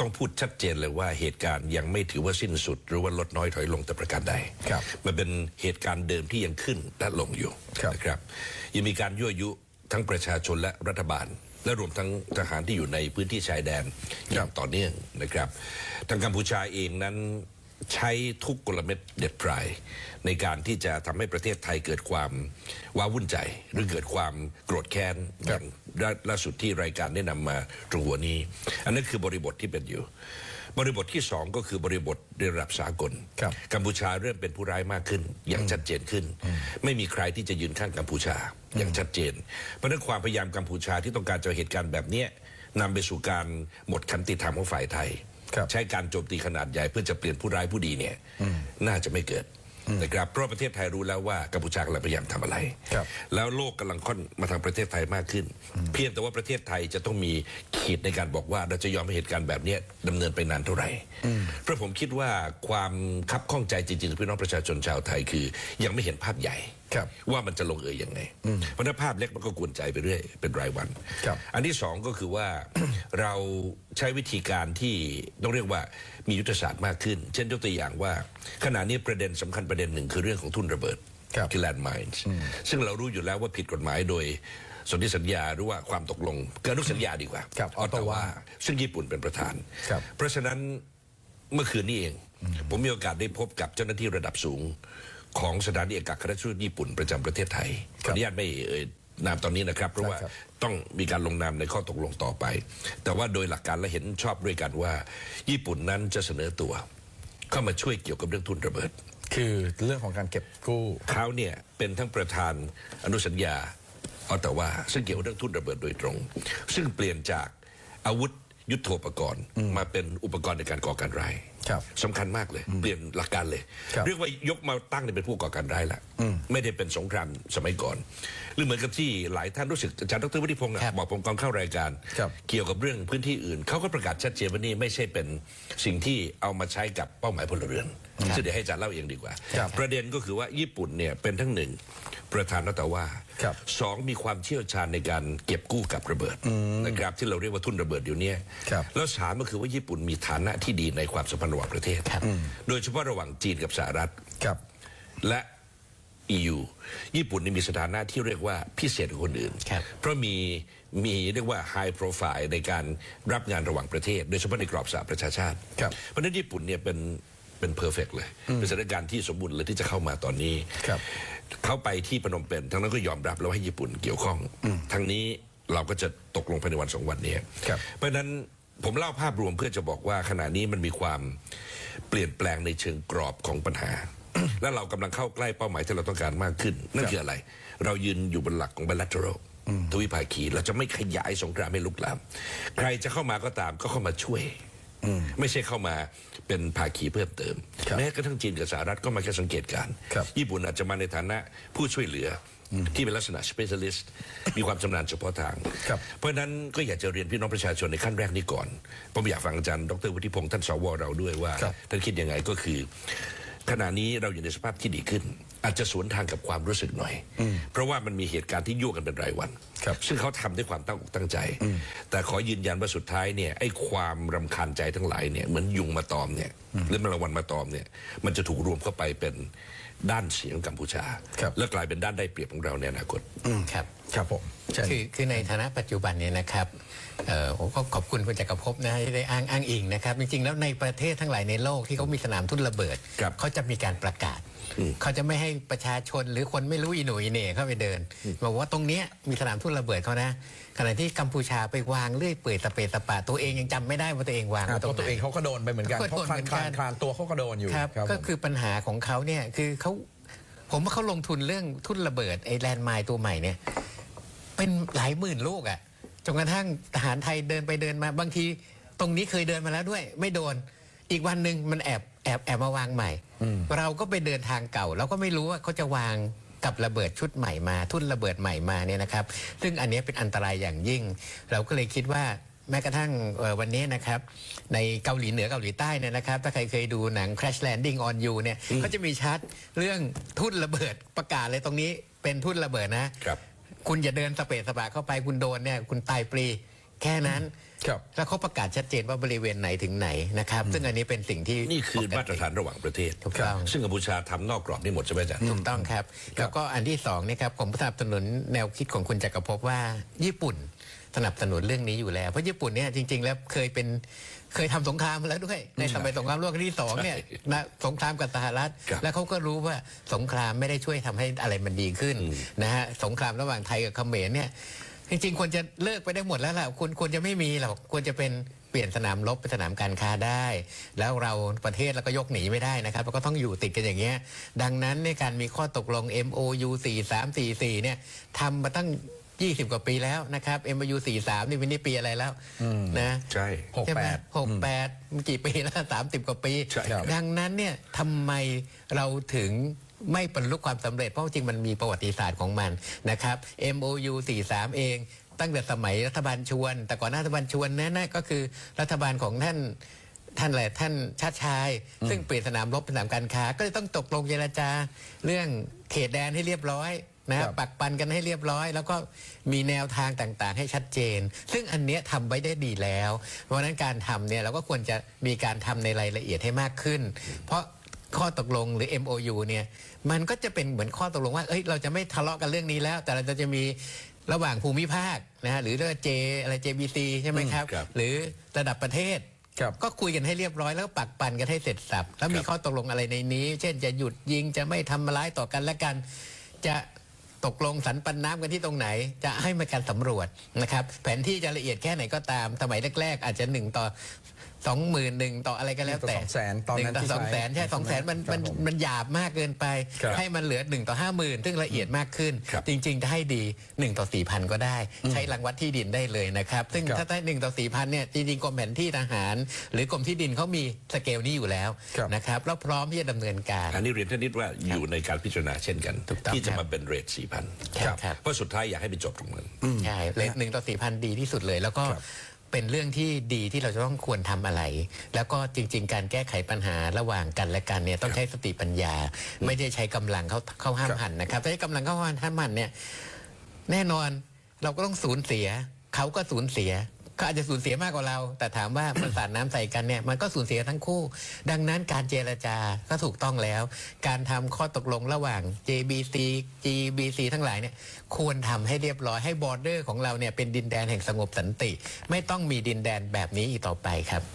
ต้องพูดชัดเจนเลยว่าเหตุการณ์ยังไม่ถือว่าสิ้นสุด หรือว่าลดน้อยถอยลงแต่ประการใดครับ มันเป็นเหตุการณ์เดิมที่ยังขึ้นและลงอยู่ครับนะครับยังมีการยั่วยุทั้งประชาชนและรัฐบาล และรวมทั้งทหารที่อยู่ในพื้นที่ชายแดนอย่างต่อเนื่องนะครับ ทางกัมพูชาเองนั้น ใช้ทุกกลเม็ดเด็ดพราย ในการที่จะทำให้ประเทศไทยเกิดความว้าวุ่นใจ หรือเกิดความโกรธแค้นอย่างล่าล่าสุดที่รายการได้นำมาตรงหัวนี้ อันนั้นคือบริบทที่เป็นอยู่ บริบทที่สองก็คือบริบทระดับสากลครับกัมพูชาเริ่มเป็นผู้ร้ายมากขึ้น อย่างชัดเจนขึ้น ไม่มีใครที่จะยืนข้างกัมพูชาอย่างชัดเจน เพราะฉะนั้นความพยายามกัมพูชาที่ต้องการจะเหตุการณ์แบบเนี้ยนำไปสู่การหมดขันติธรรมของฝ่ายไทยครับ ใช้การโจมตีขนาดใหญ่เพื่อจะเปลี่ยนผู้ร้ายผู้ดีเนี่ยน่าจะไม่เกิดนะครับเพราะประเทศไทยรู้แล้วว่ากัมพูชากำลังพยายามทำอะไรครับแล้วโลกกำลังค่อนมาทางประเทศไทยมากขึ้น เพียงแต่ว่าประเทศไทยจะต้องมีขีดในการบอกว่าเราจะยอมให้เหตุการณ์แบบเนี้ยดำเนินไปนานเท่าไหร่เพราะผมคิดว่าความคับข้องใจจริงๆของพี่น้องประชาชนชาวไทยคือ ยังไม่เห็นภาพใหญ่ครับ ว่ามันจะลงเอยยังไงเพราะฉะนั้นภาพเล็กมันก็กวนใจไปเรื่อยเป็นรายวันครับอันที่สองก็คือว่าเราใช้วิธีการที่ต้องเรียกว่ามียุทธศาสตร์มากขึ้น เช่นยกตัวอย่างว่า ขณะนี้ประเด็นสำคัญประเด็นหนึ่งคือเรื่องของทุนระเบิดครับคือ landmines ซึ่งเรารู้อยู่แล้วว่าผิดกฎหมายโดยสนธิสัญญาหรือว่าความตกลงเกินอนุสัญญาดีกว่าครับออตตาวา Ottawa ซึ่งญี่ปุ่นเป็นประธานครับเพราะฉะนั้นเมื่อคืนนี้เอง ผมมีโอกาสได้พบกับเจ้าหน้าที่ระดับสูง ของสถานเอกอัครราชทูตญี่ปุ่นประจำประเทศไทยขออนุญาตไม่เอ่ยนามตอนนี้นะครับ เพราะว่าได้ครับต้องมีการลงนามในข้อตกลงต่อไป แต่ว่าโดยหลักการและเห็นชอบด้วยกันว่า ญี่ปุ่นนั้นจะเสนอตัว เข้ามาช่วยเกี่ยวกับเรื่องทุนระเบิด คือเรื่องของการเก็บกู้ เขาเนี่ยเป็นทั้งประธานอนุสัญญาออตตาวาซึ่งเกี่ยวกับเรื่องทุนระเบิดโดยตรง ซึ่งเปลี่ยนจากอาวุธ ยุทโธปกรณ์ มาเป็นอุปกรณ์ในการก่อการร้ายครับสำคัญมากเลย เปลี่ยนหลักการเลยครับเรียกว่ายกมาตั้งเนี่ยเป็นผู้ก่อการร้ายละไม่ได้เป็นสงครามสมัยก่อน หรือเหมือนกับที่หลายท่านรู้สึกอาจารย์ดรวุฒิพงศ์นะครับบอกผมก่อนเข้ารายการครับเกี่ยวกับเรื่องพื้นที่อื่นเขาก็ประกาศชัดเจนว่านี่ไม่ใช่เป็นสิ่งที่เอามาใช้กับเป้าหมายพลเรือนซึ่งเดี๋ยวให้อาจารย์เล่าเองดีกว่าครับประเด็นก็คือว่าญี่ปุ่นเนี่ยเป็นทั้งหนึ่ง ประธานรัฐว่าครับสองมีความเชี่ยวชาญในการเก็บกู้กับระเบิดนะครับที่เราเรียกว่าทุนระเบิดอยู่เนี่ยครับแล้วสามก็คือว่าญี่ปุ่นมีฐานะที่ดีในความสัมพันธ์ระหว่างประเทศโดยเฉพาะระหว่างจีนกับสหรัฐครับและ EU ญี่ปุ่นนี่มีสถานะที่เรียกว่าพิเศษกว่าคนอื่นครับเพราะมีมีเรียกว่า high profile ในการรับงานระหว่างประเทศ โดยเฉพาะในกรอบสหประชาชาติครับเพราะฉะนั้นญี่ปุ่นเนี่ยเป็น เป็นเพอร์เฟกเลย เป็นสถานการณ์ที่สมบูรณ์เลยที่จะเข้ามาตอนนี้ครับ เข้าไปที่พนมเปญทั้งนั้นก็ยอมรับแล้วให้ญี่ปุ่นเกี่ยวข้อง ทั้งนี้เราก็จะตกลงภายในวันสองวันนี้ครับเพราะฉะนั้นผมเล่าภาพรวมเพื่อจะบอกว่าขณะนี้มันมีความเปลี่ยนแปลงในเชิงกรอบของปัญหา และเรากำลังเข้าใกล้เป้าหมายที่เราต้องการมากขึ้น นั่นคืออะไร เรายืนอยู่บนหลักของ bilateral ทวิภาคี เราจะไม่ขยายสงครามให้ลุกลาม ใครจะเข้ามาก็ตามก็เข้ามาช่วย ไม่ใช่เข้ามาเป็นภาคีเพิ่มเติมครับแม้กระทั่งจีนกับสหรัฐก็มาแค่สังเกตการณ์ครับญี่ปุ่นอาจจะมาในฐานะผู้ช่วยเหลืออที่เป็นลักษณะ specialist มีความชำนาญเฉพาะทางครับเพราะฉะนั้นก็อยากจะเรียนพี่น้องประชาชนในขั้นแรกนี้ก่อน ผมอยากฟังอาจารย์ดรวุฒิพงศ์ท่านสวเราด้วยว่าครับท่านคิดยังไงก็คือ ขณะนี้เราอยู่ในสภาพที่ดีขึ้น อาจจะสวนทางกับความรู้สึกหน่อย เพราะว่ามันมีเหตุการณ์ที่ยั่วกันเป็นรายวันครับซึ่งเขาทำด้วยความตั้งอกตั้งใจ แต่ขอยืนยันว่าสุดท้ายเนี่ยไอ้ความรำคาญใจทั้งหลายเนี่ยเหมือนยุงมาตอมเนี่ยหรือแมลงวันมาตอมเนี่ยมันจะถูกรวมเข้าไปเป็นด้านเสียงกัมพูชาครับและกลายเป็นด้านได้เปรียบของเราในอนาคตครับ ครับผมเชิญ คือคือในฐานะปัจจุบันเนี่ยนะครับเอ่อผมก็ขอบคุณคุณจักรภพนะที่ได้อ้างอ้างอิงนะครับ จริงๆ แล้วในประเทศทั้งหลายในโลกที่เขามีสนามทุ่นระเบิด ครับเขาจะมีการประกาศ เขาจะไม่ให้ประชาชนหรือคนไม่รู้อีหนุ่ยเหน่เข้าไปเดินบอกว่าตรงเนี้ยมีสนามทุ่นระเบิดเขานะขณะที่กัมพูชาไปวางเลื่อยเปื่อยตะเปตะปะตัวเองยังจำไม่ได้ว่าตัวเองวางอ่าไว้ตตัรวงไหน ตัวเองเขาก็โดนไปเหมือนกันก็เพราะโดนคลานเหมือนกันคลานคลานตัวเขาก็โดนอยู่ครับผมก็คือปัญหาของเขาเนี่ยคือเขาผมว่าเขาลงทุนเรื่องทุนระเบิดไอ้แลนด์ไมล์ตัวใหม่เนี่ย เป็นหลายหมื่นลูกอะ่ะจนกระทั่งทหารไทยเดินไปเดินมาบางที ตรงนี้เคยเดินมาแล้วด้วย ไม่โดน อีกวันหนึ่งมันแอบแอบแอบมาวางใหม่ เราก็ไปเดินทางเก่า เราก็ไม่รู้ว่าเขาจะวางกับระเบิดชุดใหม่มา ทุนระเบิดใหม่มาเนี่ยนะครับ ซึ่งอันเนี้ยเป็นอันตรายอย่างยิ่ง เราก็เลยคิดว่าแม้กระทั่งเอ่อวันนี้นะครับ ในเกาหลีเหนือเกาหลีใต้เนี่ยนะครับ ถ้าใครเคยดูหนัง Crash Landing on You เนี่ยก็จะมีชัดเรื่องทุนระเบิดประกาศเลยตรงนี้เป็นทุนระเบิดนะครับ คุณอย่าเดินสเปซสปะเข้าไปคุณโดนเนี่ยคุณตายปรีแค่นั้น ครับ แล้วเขาประกาศชัดเจนว่าบริเวณไหนถึงไหนนะครับ ซึ่งอันนี้เป็นสิ่งที่นี่คือปกติมาตรฐานระหว่างประเทศ ถูกต้อง ซึ่งกัมพูชาทำนอกกรอบนี่หมดใช่ไหมอาจารย์ ถูกต้องครับ แล้วก็อันที่สองเนี่ยครับผมสนับสนุนแนวคิดของคุณจักรภพว่า ญี่ปุ่นสนับสนุนเรื่องนี้อยู่แล้ว เพราะญี่ปุ่นเนี่ยจริง ๆ แล้วเคยเป็น เคยทำสงครามมาแล้วด้วย ในสมัยสงครามโลกครั้งที่สองเนี่ยใช่นะสงครามกับสหรัฐครับแล้วเขาก็รู้ว่าสงครามไม่ได้ช่วยทำให้อะไรมันดีขึ้นนะฮะสงครามระหว่างไทยกับเขมรเนี่ยจริงๆควรจะเลิกไปได้หมดแล้วล่ะควรควรจะไม่มีหรอกควรจะเป็นเปลี่ยนสนามรบเป็นสนามการค้าได้ แล้วเราประเทศเราก็ยกหนีไม่ได้นะครับเราก็ต้องอยู่ติดกันอย่างเงี้ยดังนั้นในการมีข้อตกลง MOU 4344เนี่ยทำมาตั้ง 20 กว่าปีแล้วนะครับ MOU 43 นี่เป็นนี่ปีอะไรแล้วนะใช่หกใช่ไหแปมดหกแปดกี่ปีแล้วสามสิบกว่าปีใช่ครับดังนั้นเนี่ยทำไมเราถึงไม่บรรลุความสำเร็จเพราะจริงมันมีประวัติศาสตร์ของมันนะครับ MOU 43 เองตั้งแต่สมัยรัฐบาลชวน แต่ก่อนหน้ารัฐบาลชวนนั้นนะก็คือรัฐบาลของท่านท่านอะไรท่านชาติชาย ซึ่งเปลี่ยนสนามรบเป็นสนามการค้า ก็เลยต้องตกลงเจรจา เรื่องเขตแดนให้เรียบร้อย นะคครัรับบปักปันกันให้เรียบร้อย แล้วก็มีแนวทางต่างๆ ให้ชัดเจน ซึ่งอันเนี้ยทำไว้ได้ดีแล้ว เพราะฉะนั้นการทำเนี่ยเราก็ควรจะมีการทำในรายละเอียดให้มากขึ้น เพราะข้อตกลงหรือ MOU เนี่ยมันก็จะเป็นเหมือนข้อตกลงว่าเอ้ยเราจะไม่ทะเลาะกันเรื่องนี้แล้ว แต่เราจะมีระหว่างภูมิภาคนะฮะหรือเรื่องเจอะไร JBC ใช่ไหมครับครับหรือระดับประเทศ ครับ ก็คุยกันให้เรียบร้อยแล้วก็ปักปันกันให้เสร็จสับแล้วมีครับข้อตกลงอะไรในนี้ เช่นจะหยุดยิงจะไม่ทำร้ายต่อกันและกัน จะ ตกลงสันปันน้ำกันที่ตรงไหน จะให้มาการสำรวจนะครับ แผนที่จะละเอียดแค่ไหนก็ตามสมัยแรก ๆ อาจจะหนึ่งต่อ สองหมื่นหนึ่งต่ออะไรก็แล้วแต่หนึ่งต่อ200,000ตอนนั้นหงต่อที่สองแสนใช้ใช่สองแสนมันครับมันผมมันหยาบมากเกินไปครับให้มันเหลือหนึ่งต่อห้าหมื่นซึ่งละเอียดมากขึ้นครับจริงๆจะให้ดีหนึ่งต่อสี่พันก็ได้ ใช้รังวัดที่ดินได้เลยนะครับ ซึ่งครับถ้าได้หนึ่งต่อสี่พันเนี่ยจริงๆกรมแผนที่ทหาร หรือกรมที่ดินเขามีสเกลนี้อยู่แล้วครับนะครับแล้วพร้อมที่จะดำเนินการอันนี้เรียนท่านนิดว่าอยู่ในการพิจารณาเช่นกันถูกต้องที่จะครับมาเป็นเรทสี่พันครับครับเพราะสุดท้ายอยากให้ไปจบตรงนั้นใช่เลทหนึ่งต่อสี่พันดีที่สุดเลยแล้วก็ครับ เป็นเรื่องที่ดีที่เราจะต้องควรทำอะไร แล้วก็จริง ๆ การแก้ไขปัญหาระหว่างกันและกันเนี่ยต้องใช้สติปัญญา ไม่ได้ใช้กำลังเข้าเข้าห้ามหันนะครับถ้าใช้กำลังเข้าห้ามหันเนี่ยแน่นอนเราก็ต้องสูญเสีย เขาก็สูญเสีย เขาอาจจะสูญเสียมากกว่าเรา แต่ถามว่า มันสาดน้ำใส่กันเนี่ยมันก็สูญเสียทั้งคู่ ดังนั้นการเจรจาก็ถูกต้องแล้ว การทำข้อตกลงระหว่าง JBC GBC ทั้งหลายเนี่ยควรทำให้เรียบร้อยให้บอร์เดอร์ของเราเนี่ยเป็นดินแดนแห่งสงบสันติ ไม่ต้องมีดินแดนแบบนี้อีกต่อไปครับ